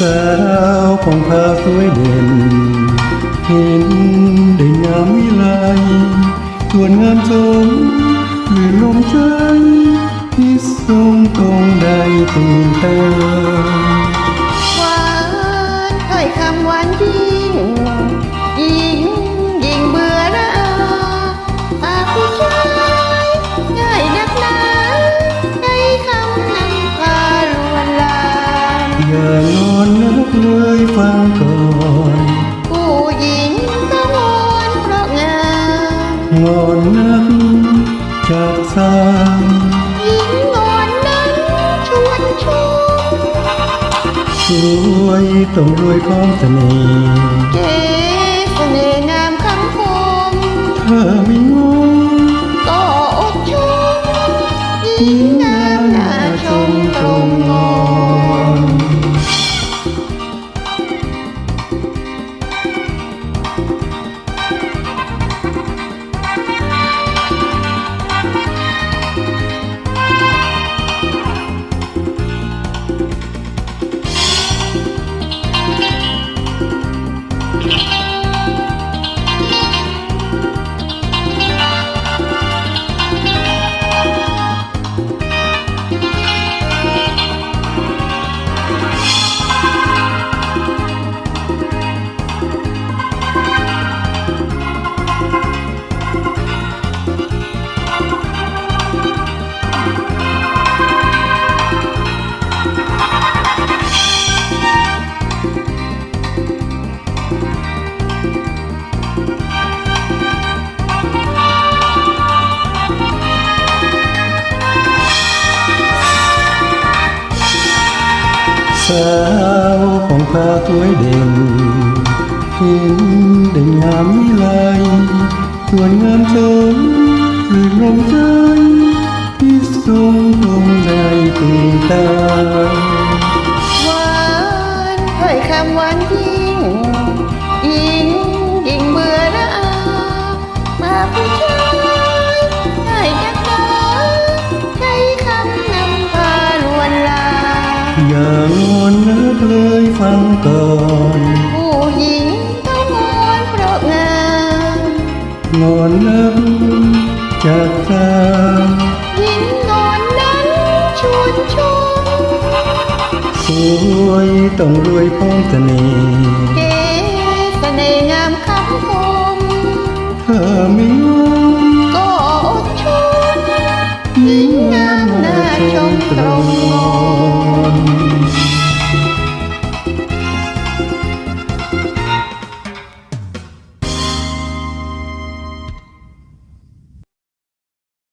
สาวผ่องพาสวยเด่น เห็นได้งามวิไลส่วนงามสมหรือลมใจที่ทรงตรงใดตื่นตาหวานถ้อยคำหวานยิ่งยิ่ง ฟังก่อนผู้หญิงต้องงอนเพราะงามงอนนักจากสางหญิงงอนนั้นชวนชมสวยต้องรวยพร้อมเสน่ห์เก๋เสน่ห์งามคำคมถ้าไม่งอ สาวของพาสวยเด่นเห็นได้งา ย่างอนนักเลยฟังก่อน ผู้หญิงต้องอนเพราะงามงอนนักจากตาหญิงนอนนั้นชวนชมสวยต้องรวยพ้องเสน่ห์เก๋เสน่ห์งามคำคมเธอไม่งอนก็อดชมหญิงงามน่าชมตรง